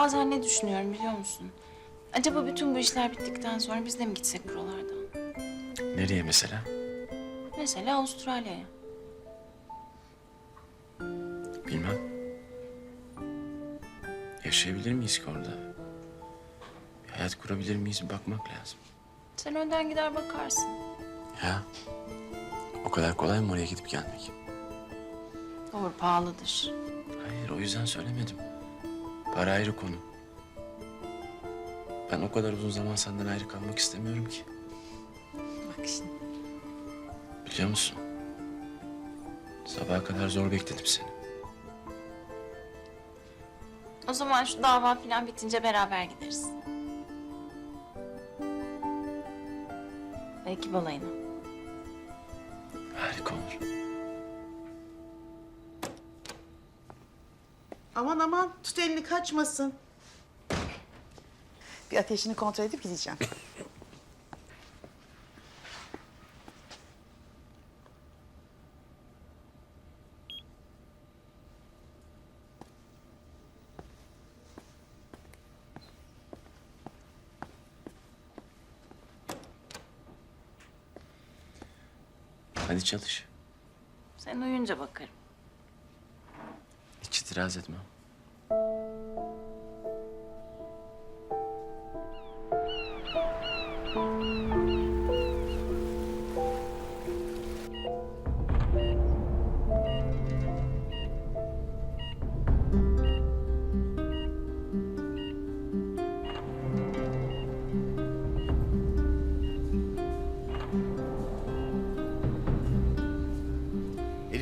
Bazen ne düşünüyorum biliyor musun? Acaba bütün bu işler bittikten sonra biz de mi gitsek buralardan? Nereye mesela? Mesela Avustralya'ya. Bilmem. Yaşayabilir miyiz ki orada? Bir hayat kurabilir miyiz bir bakmak lazım. Sen önden gider bakarsın. Ya o kadar kolay mı oraya gidip gelmek? Doğru pahalıdır. Hayır o yüzden söylemedim. Para ayrı konu. Ben o kadar uzun zaman senden ayrı kalmak istemiyorum ki. Bak şimdi. Biliyor musun? Sabaha kadar zor bekledim seni. O zaman şu dava falan bitince beraber gideriz. Belki balayına. Harika olur. Aman aman tut elini kaçmasın. Bir ateşini kontrol edip gideceğim. Hadi çalış. Sen uyuyunca bakarım. Hiç itiraz etmem.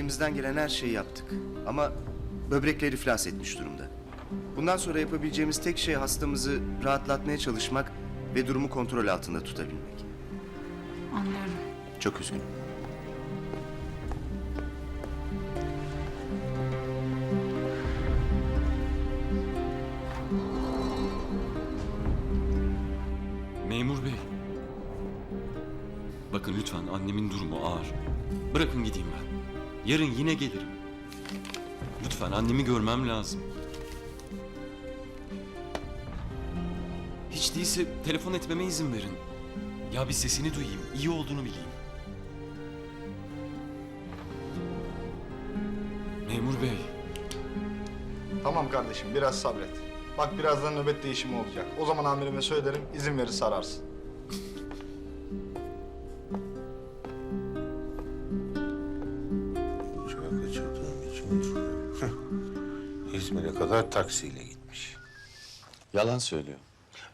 Elimizden gelen her şeyi yaptık. Ama böbrekler iflas etmiş durumda. Bundan sonra yapabileceğimiz tek şey hastamızı rahatlatmaya çalışmak ve durumu kontrol altında tutabilmek. Anlıyorum. Çok üzgünüm. Memur bey. Bakın lütfen annemin durumu ağır. Bırakın gideyim ben. Yarın yine gelirim. Lütfen annemi görmem lazım. Hiç değilse telefon etmeme izin verin. Ya bir sesini duyayım, iyi olduğunu bileyim. Memur bey, Tamam kardeşim biraz sabret. Bak birazdan nöbet değişimi olacak. O zaman amirime söylerim izin verir sararsın. İzmir'e kadar taksiyle gitmiş. Yalan söylüyor.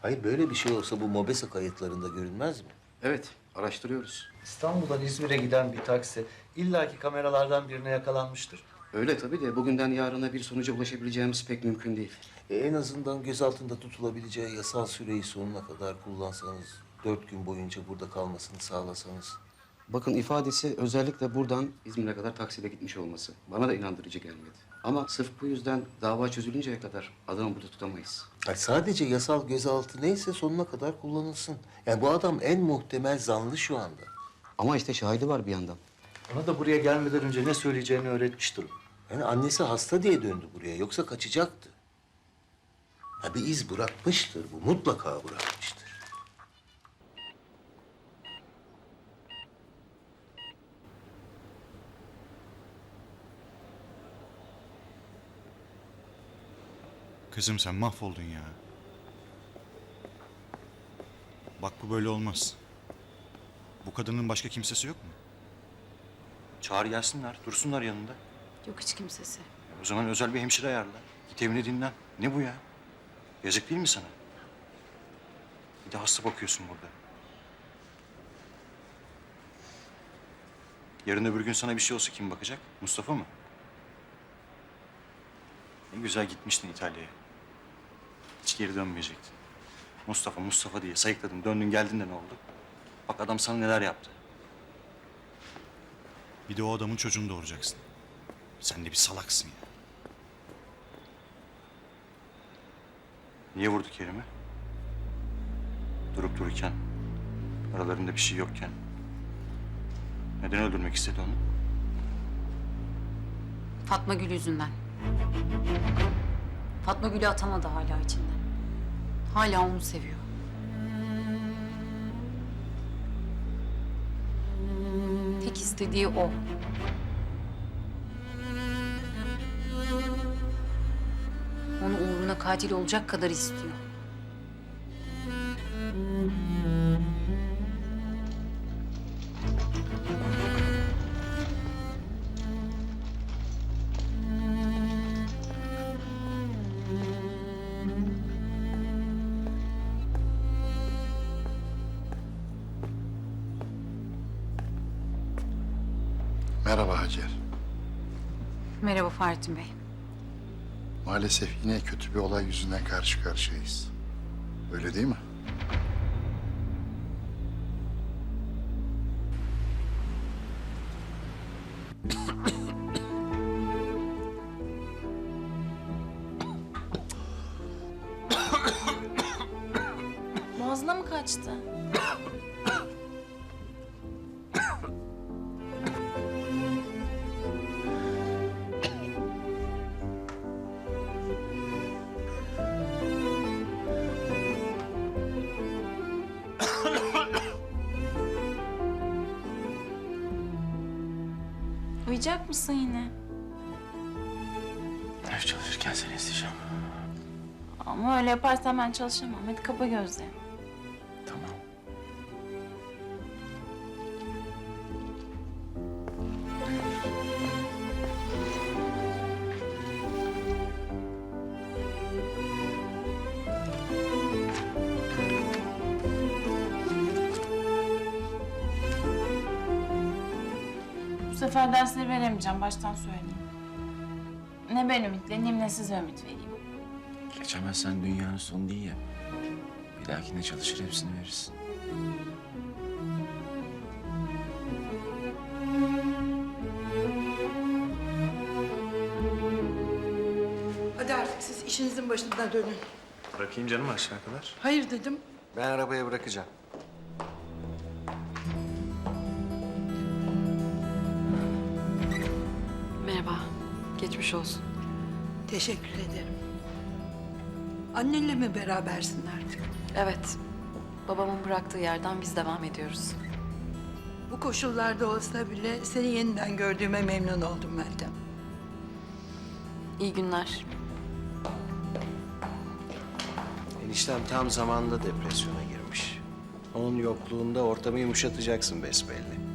Hayır böyle bir şey olsa bu MOBESE kayıtlarında görünmez mi? Evet, araştırıyoruz. İstanbul'dan İzmir'e giden bir taksi illaki kameralardan birine yakalanmıştır. Öyle tabii de bugünden yarına bir sonuca ulaşabileceğimiz pek mümkün değil. E, en azından gözaltında tutulabileceği yasal süreyi sonuna kadar kullansanız, dört gün boyunca burada kalmasını sağlasanız. Bakın ifadesi özellikle buradan İzmir'e kadar taksiyle gitmiş olması. Bana da inandırıcı gelmedi. Ama sırf bu yüzden dava çözülünceye kadar adamı burada tutamayız. Ay, sadece yasal gözaltı neyse sonuna kadar kullanılsın. Yani bu adam en muhtemel zanlı şu anda. Ama işte şahidi var bir yandan. Ona da buraya gelmeden önce ne söyleyeceğini öğretmiştir o. Yani annesi hasta diye döndü buraya. Yoksa kaçacaktı. Ha, bir iz bırakmıştır bu. Mutlaka bırakmıştır. Kızım sen mahvoldun ya. Bak bu böyle olmaz. Bu kadının başka kimsesi yok mu? Çağır gelsinler, dursunlar yanında. Yok hiç kimsesi. O zaman özel bir hemşire ayarla. Git evine dinlen. Ne bu ya? Yazık değil mi sana? Bir de hasta bakıyorsun burada. Yarın öbür gün sana bir şey olsa kim bakacak? Mustafa mı? Ne güzel gitmiştin İtalya'ya. Hiç geri dönmeyecektin. Mustafa, Mustafa diye sayıkladın. Döndün geldin de ne oldu? Bak adam sana neler yaptı. Bir de o adamın çocuğunu doğuracaksın. Sen de bir salaksın ya. Niye vurdu Kerim'i? Durup dururken, aralarında bir şey yokken. Neden öldürmek istedi onu? Fatma Gül yüzünden. Fatma Gül'ü atamadı hala içinden. Hala onu seviyor. Tek istediği o. Onu uğruna katil olacak kadar istiyor. Merhaba Hacer. Merhaba Fahrettin Bey. Maalesef yine kötü bir olay yüzünden karşı karşıyayız. Öyle değil mi? Boğazına mı kaçtı? Uyuyacak mısın yine? Ders çalışırken seni isteyeceğim. Ama öyle yaparsan ben çalışamam. Hadi kapa gözlerini. Sefer dersleri veremeyeceğim. Baştan söyleyeyim. Ne ben ümitleneyim ne size ümit vereyim. Geçemezsen dünyanın sonu değil ya. Bir dahakine çalışır hepsini verirsin. Hadi artık siz işinizin başına dönün. Bırakayım canım aşağı kadar. Hayır dedim. Ben arabaya bırakacağım. Geçmiş olsun. Teşekkür ederim. Annenle mi berabersin artık? Evet. Babamın bıraktığı yerden biz devam ediyoruz. Bu koşullarda olsa bile seni yeniden gördüğüme memnun oldum Meltem. İyi günler. Eniştem tam zamanda depresyona girmiş. Onun yokluğunda ortamı yumuşatacaksın besbelli.